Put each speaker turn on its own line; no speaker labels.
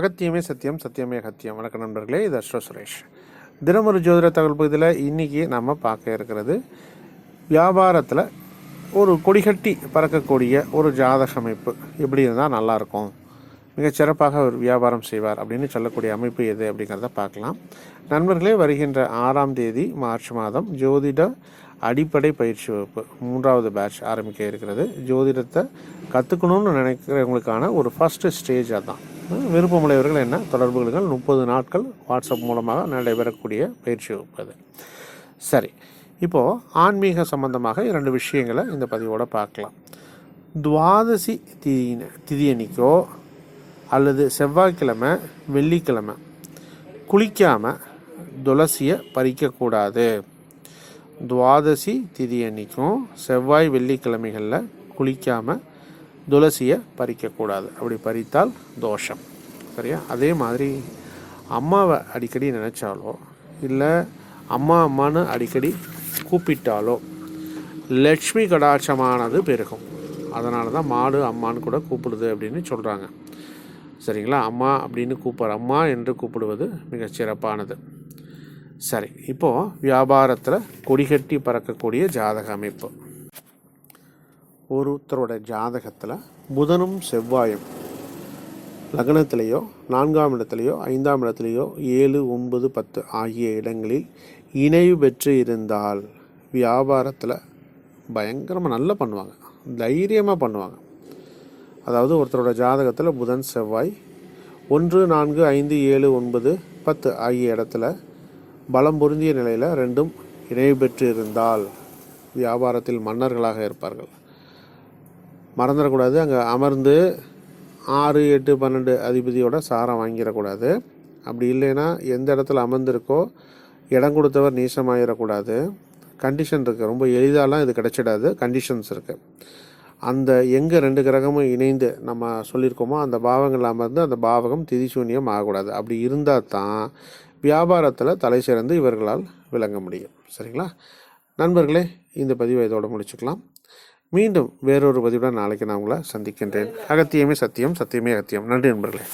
அகத்தியமே சத்தியம் சத்தியமே அகத்தியம். வணக்க நண்பர்களே இது அஸ்ரோ சுரேஷ். தினமொரு ஜோதிட தகவல் பகுதியில் இன்றைக்கி நம்ம பார்க்க இருக்கிறது வியாபாரத்தில் ஒரு கொடிகட்டி பறக்கக்கூடிய ஒரு ஜாதக அமைப்பு. எப்படி இருந்தால் நல்லாயிருக்கும் மிகச்சிறப்பாக அவர் வியாபாரம் செய்வார் அப்படின்னு சொல்லக்கூடிய அமைப்பு எது அப்படிங்கிறத பார்க்கலாம். நண்பர்களே வருகின்ற ஆறாம் தேதி மார்ச் மாதம் ஜோதிட அடிப்படை பயிற்சி வகுப்பு மூன்றாவது பேட்ச் ஆரம்பிக்க இருக்கிறது. ஜோதிடத்தை கற்றுக்கணும்னு நினைக்கிறவங்களுக்கான ஒரு ஃபஸ்ட்டு ஸ்டேஜ் அதான். விருப்பமுடையவர்கள் என்ன? தொடர்புகள் முப்பது நாட்கள் வாட்ஸ்அப் மூலமாக நடைபெறக்கூடிய பயிற்சி வகுப்பது. சரி இப்போது ஆன்மீக சம்பந்தமாக இரண்டு விஷயங்களை இந்த பதிவோடு பார்க்கலாம். துவாதசி திதின திதியன்னைக்கோ அல்லது செவ்வாய்க்கிழமை வெள்ளிக்கிழமை குளிக்காமல் துளசியை பறிக்கக்கூடாது. துவாதசி திதியன்னைக்கும் செவ்வாய் வெள்ளிக்கிழமைகளில் குளிக்காமல் துளசியை பறிக்கக்கூடாது. அப்படி பறித்தால் தோஷம். சரியா? அதே மாதிரி அம்மாவை அடிக்கடி நினச்சாலோ இல்லை அம்மா அம்மான்னு அடிக்கடி கூப்பிட்டாலோ லக்ஷ்மி கடாட்சமானது பெருகும். அதனால தான் மாடு அம்மான்னு கூட கூப்பிடுது அப்படின்னு சொல்கிறாங்க சரிங்களா? அம்மா அப்படின்னு கூப்பிட்ற அம்மா என்று கூப்பிடுவது மிகச் சிறப்பானது. சரி இப்போது வியாபாரத்தில் கொடிகட்டி பறக்கக்கூடிய ஜாதக அமைப்பு. ஒருத்தரோட ஜாதகத்தில் புதனும் செவ்வாயும் லக்னத்திலேயோ நான்காம் இடத்துலையோ ஐந்தாம் இடத்துலையோ ஏழு ஒன்பது பத்து ஆகிய இடங்களில் இணைவு பெற்று இருந்தால் வியாபாரத்தில் பயங்கரமாக நல்லா பண்ணுவாங்க. தைரியமாக பண்ணுவாங்க. அதாவது ஒருத்தரோட ஜாதகத்தில் புதன் செவ்வாய் ஒன்று நான்கு ஐந்து ஏழு ஒன்பது பத்து ஆகிய இடத்துல பலம் பொருந்திய நிலையில் ரெண்டும் இணைவு பெற்று இருந்தால் வியாபாரத்தில் மன்னர்களாக இருப்பார்கள். மறந்துடக்கூடாது. அங்கே அமர்ந்து ஆறு எட்டு பன்னெண்டு அதிபதியோட சாரம் வாங்கிடக்கூடாது. அப்படி இல்லைன்னா எந்த இடத்துல அமர்ந்திருக்கோ இடம் கொடுத்தவர் நீசமாயிடக்கூடாது. கண்டிஷன் இருக்குது ரொம்ப எளிதாலாம் இது கிடைச்சிடாது. கண்டிஷன்ஸ் இருக்குது அந்த எங்கே ரெண்டு கிரகமும் இணைந்து நம்ம சொல்லியிருக்கோமோ அந்த பாவங்கள் அமர்ந்து அந்த பாவகம் திதிசூன்யம் ஆகக்கூடாது. அப்படி இருந்தால் தான் வியாபாரத்தில் தலை சிறந்து இவர்களால் விளங்க முடியும். சரிங்களா? நண்பர்களே இந்த பதிவை இதோடு முடிச்சுக்கலாம். மீண்டும் வேறொரு பதிவுடன் நாளைக்கு நான் உங்களை சந்திக்கின்றேன். அகத்தியமே சத்தியம் சத்தியமே அகத்தியம். நன்றி நண்பர்களே.